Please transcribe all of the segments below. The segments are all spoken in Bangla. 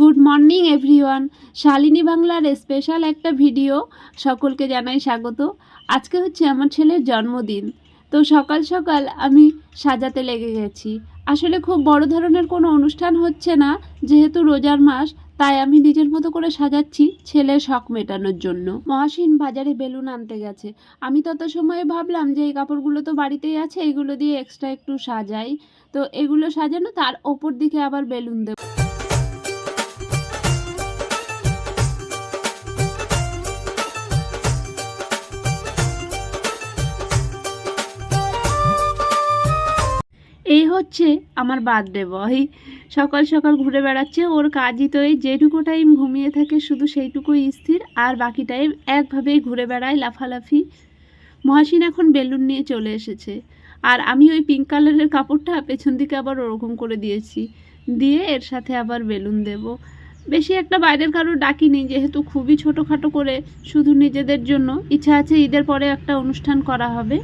Good morning, everyone. শালিনী বাংলার স্পেশাল একটা ভিডিও সকলকে জানাই স্বাগত। আজকে হচ্ছে আমার ছেলের জন্মদিন। তো সকাল সকাল আমি সাজাতে লেগে গেছি। আসলে খুব বড় ধরনের কোনো অনুষ্ঠান হচ্ছে না, যেহেতু রোজার মাস, তাই আমি নিজের মতো করে সাজাচ্ছি ছেলের শখ মেটানোর জন্য। মহাসিন বাজারে বেলুন আনতে গেছে। আমি তত সময়ে ভাবলাম যে এই কাপড়গুলো তো বাড়িতেই আছে, এগুলো দিয়ে এক্সট্রা একটু সাজাই। তো এগুলো সাজানো, তার ওপর দিকে আবার বেলুন দেবো। হচ্ছে আমার বার্থডে বয়। সকাল সকাল ঘুরে বেড়াচ্ছে, ওর কাজই তো এই যেটুকু টাইম ঘুমিয়ে থাকে শুধু সেইটুকুই স্থির, আর বাকি টাইম একভাবেই ঘুরে বেড়ায় লাফালাফি। মহাসিন এখন বেলুন নিয়ে চলে এসেছে, আর আমি ওই পিঙ্ক কালারের কাপড়টা পেছন দিকে আবার ওরকম করে দিয়েছি, দিয়ে এর সাথে আবার বেলুন দেব। বেশি একটা বাইরের কারোর ডাকিনি, যেহেতু খুবই ছোটোখাটো করে, শুধু নিজেদের জন্য। ইচ্ছা আছে ঈদের পরে একটা অনুষ্ঠান করা হবে।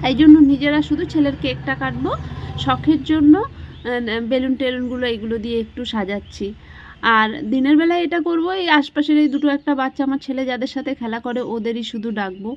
তাই জন্য নিজেরা শুধু ছেলের কেকটা কাটবো শখের জন্য বেলুন টেলুনগুলো এগুলো দিয়ে একটু সাজাচ্ছি। আর দিনের বেলায় এটা করব, এই আশপাশের এই দুটো একটা বাচ্চা আমার ছেলে যাদের সাথে খেলা করে ওদেরই শুধু ডাকবো।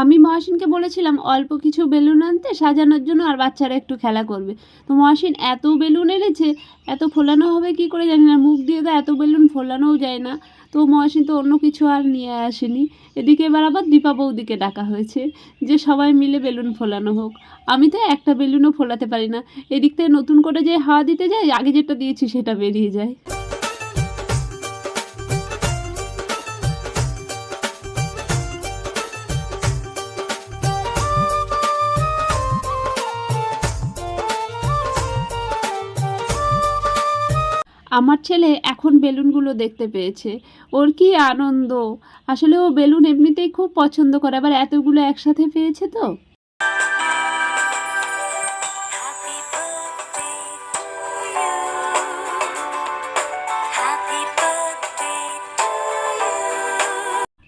আমি মহাসিনকে বলেছিলাম, অল্প কিছু বেলুন আনতে, সাজানোর জন্য আর বাচ্চারা একটু খেলা করবে। তো মহাসিন এত বেলুন এনেছে, এত ফোলানো হবে কি করে জানি না, মুখ দিয়ে তো এত বেলুন ফোলানোও যায় না। তো মহাসিন তো অন্য কিছু আর নিয়ে আসেনি। এদিকে এবার আবার দীপা বৌদিকে ডাকা হয়েছে, যে সবাই মিলে বেলুন ফোলানো হোক। আমি তো একটা বেলুনও ফোলাতে পারি না। এদিক থেকে নতুন করে যে হাওয়া দিতে যাই আগে যেটা দিয়েছি সেটা বেরিয়ে যায়। আমার ছেলে এখন বেলুনগুলো দেখতে পেয়েছে। ওর কি আনন্দ? আসলে ও বেলুন এমনিতেই খুব পছন্দ করে আবার এতগুলো একসাথে পেয়েছে তো.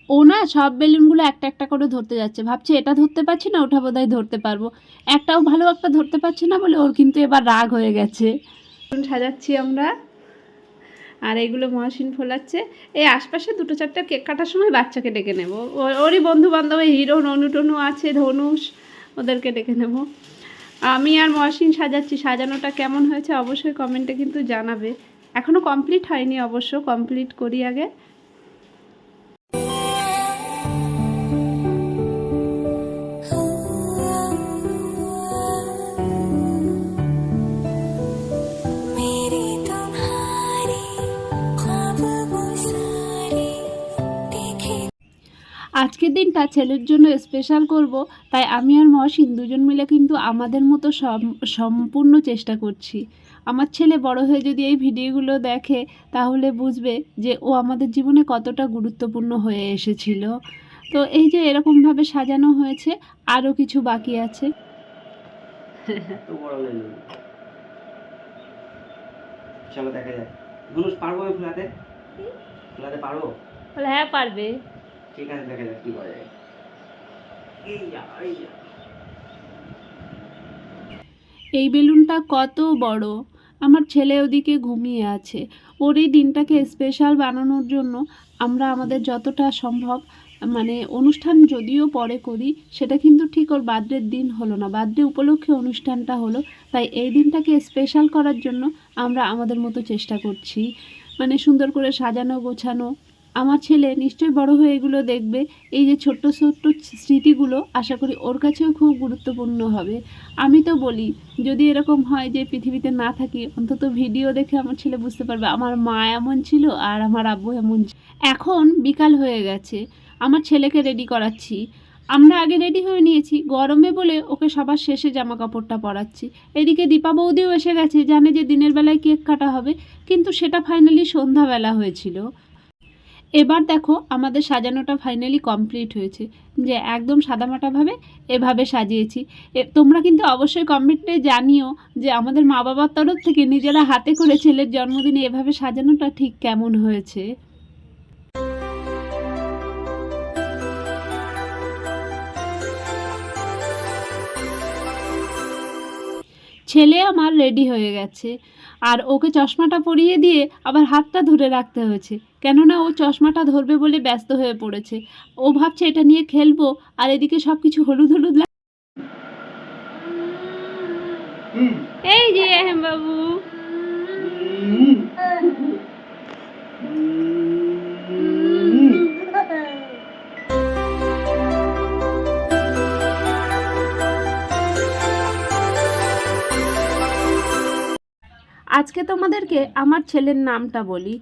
ও না সব বেলুনগুলো একটা একটা করে ধরতে যাচ্ছে। ভাবছে এটা ধরতে পারছি না ওটা বোধহয় ধরতে পারব। একটাও ভালো একটা ধরতে পারছে না বলে ওর কিন্তু এবার রাগ হয়ে গেছে। সাজাচ্ছি আমরা। আর এইগুলো মহাসিন ফোলাচ্ছে। এই আশপাশে দুটো চারটা কেক কাটার সময় বাচ্চাকে ডেকে নেব। ওরই বন্ধু বান্ধব হিরো ননু টনু আছে, ধনুষ, ওদেরকে ডেকে নেব। আমি আর মহাসিন সাজাচ্ছি। সাজানোটা কেমন হয়েছে অবশ্যই কমেন্টে কিন্তু জানাবে। এখনও কমপ্লিট হয়নি অবশ্য, কমপ্লিট করি আগে। আজকের দিনটা ছেলের জন্য স্পেশাল করব তাই আমি আর মহসিন দুজন মিলে কিন্তু আমাদের মতো সম্পূর্ণ চেষ্টা করছি। আমার ছেলে বড় হয়ে যদি এই ভিডিওগুলো দেখে তাহলে বুঝবে যে ও আমাদের জীবনে কতটা গুরুত্বপূর্ণ হয়ে এসেছিল। তো এই যে এরকমভাবে সাজানো হয়েছে আরও কিছু বাকি আছে। চলো দেখা যাক। পারব ফোলাতে? ফোলাতে পারব? বলে হ্যাঁ পারবে। ঠিক আছে দেখা যাক কি করা যায় এই যা এই যা। এই বেলুনটা কত বড়। আমার ছেলে ওদিকে ঘুমিয়ে আছে। ওর এই দিনটাকে স্পেশাল বানানোর জন্য আমরা আমাদের যতটা সম্ভব মানে অনুষ্ঠান যদিও পরে করি সেটা কিন্তু ঠিক ওর বার্থডের দিন হলো না। বার্থডে উপলক্ষে অনুষ্ঠানটা হলো তাই এই দিনটাকে স্পেশাল করার জন্য আমরা আমাদের মতো চেষ্টা করছি। মানে সুন্দর করে সাজানো গোছানো আমার ছেলে নিশ্চয়ই বড় হয়ে এগুলো দেখবে। এই যে ছোট্ট ছোট্ট স্মৃতিগুলো আশা করি ওর কাছেও খুব গুরুত্বপূর্ণ হবে। আমি তো বলি, যদি এরকম হয় যে পৃথিবীতে না থাকি, অন্তত ভিডিও দেখে আমার ছেলে বুঝতে পারবে আমার মা এমন ছিল আর আমার আব্বু এমন। এখন বিকাল হয়ে গেছে, আমার ছেলেকে রেডি করাচ্ছি। আমরা আগে রেডি হয়ে নিয়েছি, গরমে বলে ওকে সবার শেষে জামা কাপড়টা পরাচ্ছি। এদিকে দীপা বৌদিও এসে গেছে, জানে যে দিনের বেলায় কেক কাটা হবে, কিন্তু সেটা ফাইনালি সন্ধ্যাবেলা হয়েছিল। এবার দেখো আমাদের সাজানোটা ফাইনালি কমপ্লিট হয়েছে। যে একদম সাদামাটাভাবে এভাবে সাজিয়েছি। তোমরা কিন্তু অবশ্যই কমেন্টে জানিও যে আমাদের মা বাবার তরফ থেকে নিজেরা হাতে করে ছেলের জন্মদিনে এভাবে সাজানোটা ঠিক কেমন হয়েছে। ছেলে আমার রেডি হয়ে গেছে। আর ওকে চশমাটা পরিয়ে দিয়ে আবার হাতটা ধরে রাখতে হয়েছে। কেননা ও চশমাটা ধরবে বলে ব্যস্ত হয়ে পড়েছে। ও ভাবছে এটা নিয়ে খেলব আর এদিকে সব কিছু হলুদ হলুদ এই যে বাবু। আজকে তোমাদেরকে আমার ছেলের নামটা বলি।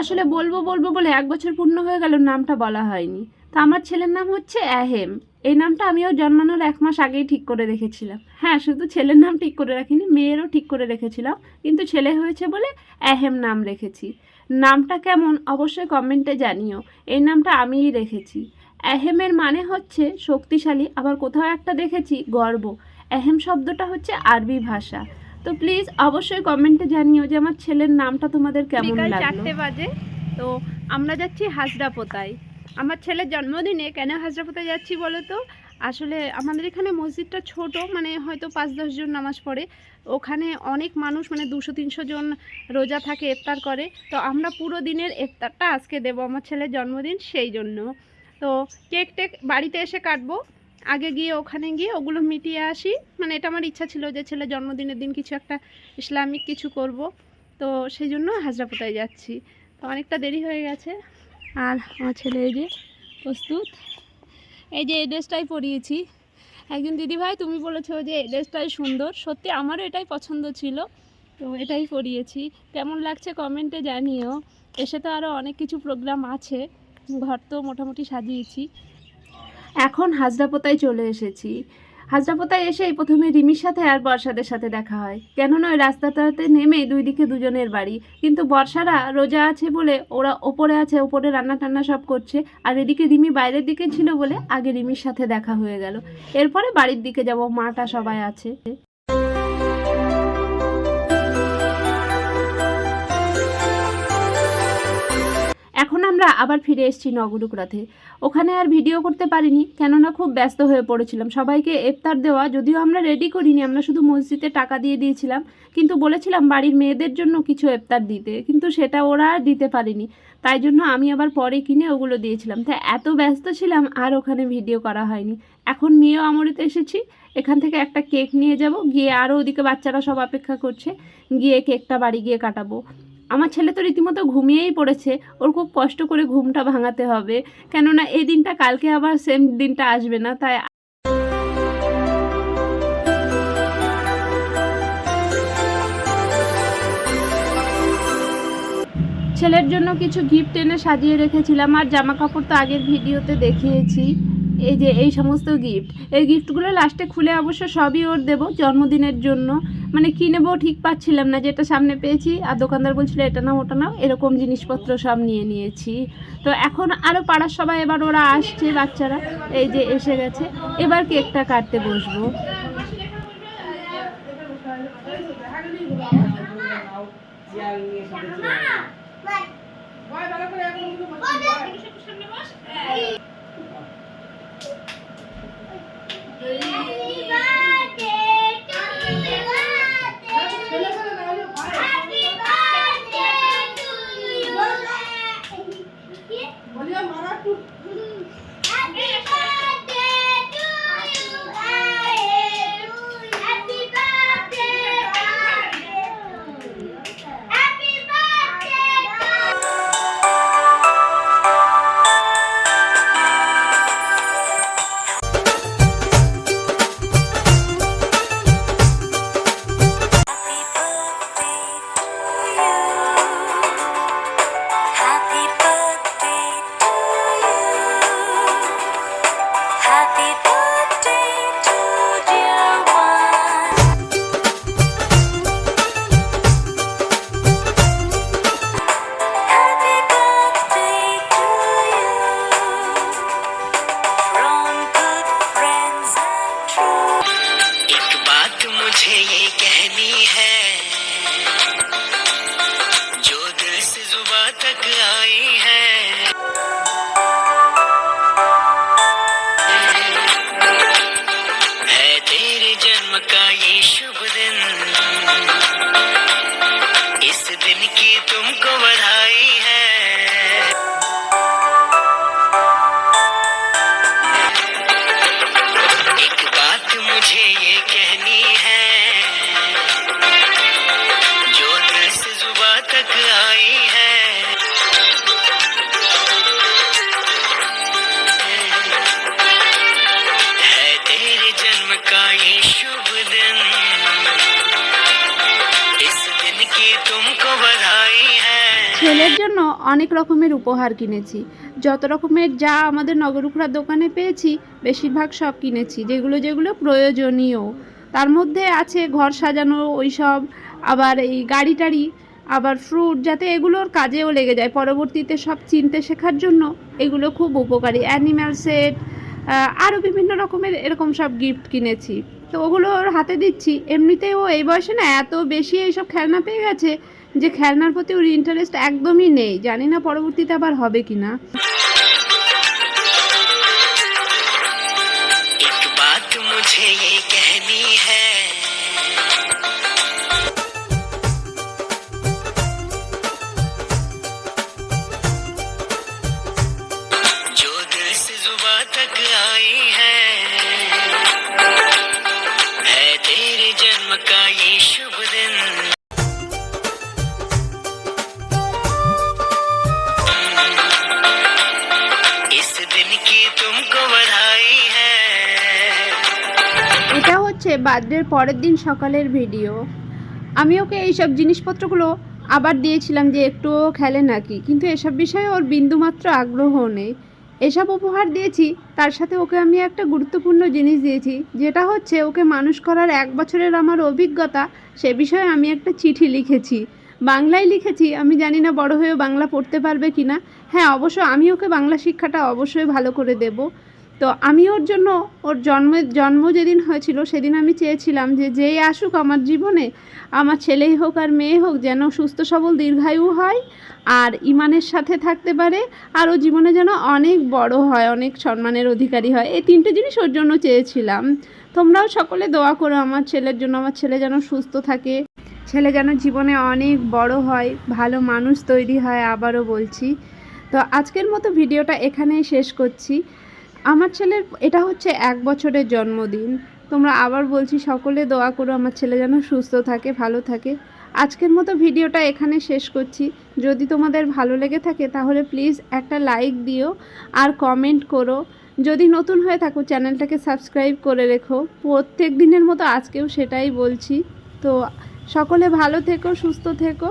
আসলে বলব বলব বলে এক বছর পূর্ণ হয়ে গেল নামটা বলা হয়নি। তো আমার ছেলের নাম হচ্ছে অ্যাহেম। এই নামটা আমিও জন্মানোর এক মাস আগেই ঠিক করে রেখেছিলাম। হ্যাঁ শুধু ছেলের নাম ঠিক করে রাখিনি, মেয়েরও ঠিক করে রেখেছিলাম। কিন্তু ছেলে হয়েছে বলে অ্যাহেম নাম রেখেছি। নামটা কেমন অবশ্যই কমেন্টে জানিও। এই নামটা আমিই রেখেছি। অ্যাহেমের মানে হচ্ছে শক্তিশালী, আবার কোথাও একটা দেখেছি গর্ব। অ্যাহেম শব্দটা হচ্ছে আরবি ভাষা। তো প্লিজ অবশ্যই কমেন্টে জানিও যে আমার ছেলের নামটা তোমাদের কেমন বিকাল লাগল। চারটে বাজে তো আমরা যাচ্ছি হাজরাপোতায়। আমার ছেলের জন্মদিনে কেন হাজরাপোতায় যাচ্ছি বলো তো? আসলে আমাদের এখানে মসজিদটা ছোট মানে হয়তো পাঁচ দশজন নামাজ পড়ে। ওখানে অনেক মানুষ মানে দুশো তিনশো জন রোজা থাকে ইফতার করে। তো আমরা পুরো দিনের ইফতারটা আজকে দেবো আমার ছেলের জন্মদিন সেই জন্য। তো কেক টেক বাড়িতে এসে কাটবো। আগে গিয়ে ওখানে গিয়ে ওগুলো মিটিয়ে আসি। মানে এটা আমার ইচ্ছা ছিল যে ছেলের জন্মদিনের দিন কিছু একটা ইসলামিক কিছু করব। তো সেই জন্য হাজরাপোতায় যাচ্ছি। তো অনেকটা দেরি হয়ে গেছে। আর আমার ছেলে এই যে প্রস্তুত। এই যে এই ড্রেসটাই পরিয়েছি। একজন দিদিভাই, তুমি বলেছ যে এই ড্রেসটাই সুন্দর। সত্যি আমারও এটাই পছন্দ ছিল। তো এটাই পরিয়েছি। কেমন লাগছে কমেন্টে জানিও। এসে তো আরও অনেক কিছু প্রোগ্রাম আছে। ঘর তো মোটামুটি সাজিয়েছি। এখন হাজরাপোতায় চলে এসেছি। হাজরাপোতায় এসেই প্রথমে রিমির সাথে আর বর্ষাদের সাথে দেখা হয়। কেননা ওই রাস্তাটাতে নেমে দুই দিকে দুজনের বাড়ি। কিন্তু বর্ষারা রোজা আছে বলে ওরা ওপরে আছে, ওপরে রান্না টান্না সব করছে। আর এদিকে রিমি বাইরের দিকে ছিল বলে আগে রিমির সাথে দেখা হয়ে গেল। এরপরে বাড়ির দিকে যাব, মাটা সবাই আছে। আমরা আবার ফিরে এসেছি নগরুকরাতে। ওখানে আর ভিডিও করতে পারিনি, কেননা খুব ব্যস্ত হয়ে পড়েছিলাম। সবাইকে ইফতার দেওয়া, যদিও আমরা রেডি করিনি, আমরা শুধু মসজিদে টাকা দিয়ে দিয়েছিলাম। কিন্তু বলেছিলাম বাড়ির মেয়েদের জন্য কিছু ইফতার দিতে, কিন্তু সেটা ওরা আর দিতে পারেনি। তাই জন্য আমি আবার পরে কিনে ওগুলো দিয়েছিলাম। তাই এত ব্যস্ত ছিলাম, আর ওখানে ভিডিও করা হয়নি। এখন মেয়েও আমরিতে এসেছি, এখান থেকে একটা কেক নিয়ে যাব, গিয়ে আরও ওদিকে বাচ্চারা সব অপেক্ষা করছে, গিয়ে কেকটা বাড়ি গিয়ে কাটাবো। আমার ছেলে তো রীতিমতো ঘুমিয়েই পড়েছে, ওর খুব কষ্ট করে ঘুমটা ভাঙাতে হবে। কেননা এই দিনটা কালকে আবার সেম দিনটা আসবে না, তাই ছেলের জন্য কিছু গিফট এনে সাজিয়ে রেখেছিলাম, আর জামা কাপড় তো আগের ভিডিওতে দেখিয়েছি। এই যে, এই সমস্ত গিফট এই গিফটগুলো লাস্টে খুলে অবশ্য সবই ওর দেবো জন্মদিনের জন্য। মানে কী নেব ঠিক পাচ্ছিলাম না, যেটা সামনে পেয়েছি, আর দোকানদার বলছিল, এটা নাও, ওটা নাও। এরকম জিনিসপত্র সব নিয়ে নিয়েছি। তো এখন আরও পাড়ার সবাই এবার ওরা আসছে, বাচ্চারা, এই যে এসে গেছে। এবার কেকটা কাটতে বসবো। Yeah. অনেক রকমের উপহার কিনেছি। যত রকমের যা আমাদের নগরুখড়ার দোকানে পেয়েছি, বেশিরভাগ সব কিনেছি, যেগুলো যেগুলো প্রয়োজনীয়। তার মধ্যে আছে ঘর সাজানো ওই সব আবার এই গাড়ি টাড়ি, আবার ফ্রুট যাতে এগুলোর কাজেও লেগে যায়। পরবর্তীতে সব চিনতে শেখার জন্য এগুলো খুব উপকারী। অ্যানিম্যাল সেট আরও বিভিন্ন রকমের এরকম সব গিফট কিনেছি। তো ওগুলো ওর হাতে দিচ্ছি। এমনিতেই ও এই বয়সে না এত বেশি এইসব খেলনা পেয়ে গেছে যে খেলনার প্রতি ওর ইন্টারেস্ট একদমই নেই। জানি না পরবর্তীতে আবার হবে কি না বার্থডের পরের দিন সকালের ভিডিও। আমি ওকে এইসব জিনিসপত্রগুলো আবার দিয়েছিলাম যে একটুও খেলে নাকি, কিন্তু এসব বিষয়ে ওর বিন্দুমাত্র আগ্রহ নেই। এসব উপহার দিয়েছি, তার সাথে ওকে আমি একটা গুরুত্বপূর্ণ জিনিস দিয়েছি, যেটা হচ্ছে ওকে মানুষ করার এক বছরের আমার অভিজ্ঞতা, সে বিষয়ে আমি একটা চিঠি লিখেছি। বাংলায় লিখেছি, আমি জানি না বড় হয়েও বাংলা পড়তে পারবে কি না হ্যাঁ অবশ্য আমি ওকে বাংলা শিক্ষাটা অবশ্যই ভালো করে দেব। তো আমি ওর জন্য, ওর জন্মের জন্ম যেদিন হয়েছিল সেদিন আমি চেয়েছিলাম যে যেই আসুক আমার জীবনে, আমার ছেলেই হোক আর মেয়ে হোক যেন সুস্থ, সবল, দীর্ঘায়ু হয় আর ইমানের সাথে থাকতে পারে আর ও জীবনে যেন অনেক বড় হয়, অনেক সম্মানের অধিকারী হয়। এই তিনটে জিনিস ওর জন্য চেয়েছিলাম। তোমরাও সকলে দোয়া করো আমার ছেলের জন্য, আমার ছেলে যেন সুস্থ থাকে, ছেলে যেন জীবনে অনেক বড় হয়, ভালো মানুষ তৈরি হয় আবারও বলছি। তো আজকের মতো ভিডিওটা এখানেই শেষ করছি। আমার ছেলের, এটা হচ্ছে এক বছরের জন্মদিন। তোমরা আবার বলছি, সকলে দোয়া করো আমার ছেলে যেন সুস্থ থাকে, ভালো থাকে। আজকের মতো ভিডিওটা এখানে শেষ করছি। যদি তোমাদের ভালো লেগে থাকে, তাহলে প্লিজ একটা লাইক দিও আর কমেন্ট করো। যদি নতুন হয়ে থাকো, চ্যানেলটাকে সাবস্ক্রাইব করে রেখো। প্রত্যেক দিনের মতো আজকেও সেটাই বলছি। তো সকলে ভালো থেকো, সুস্থ থেকো।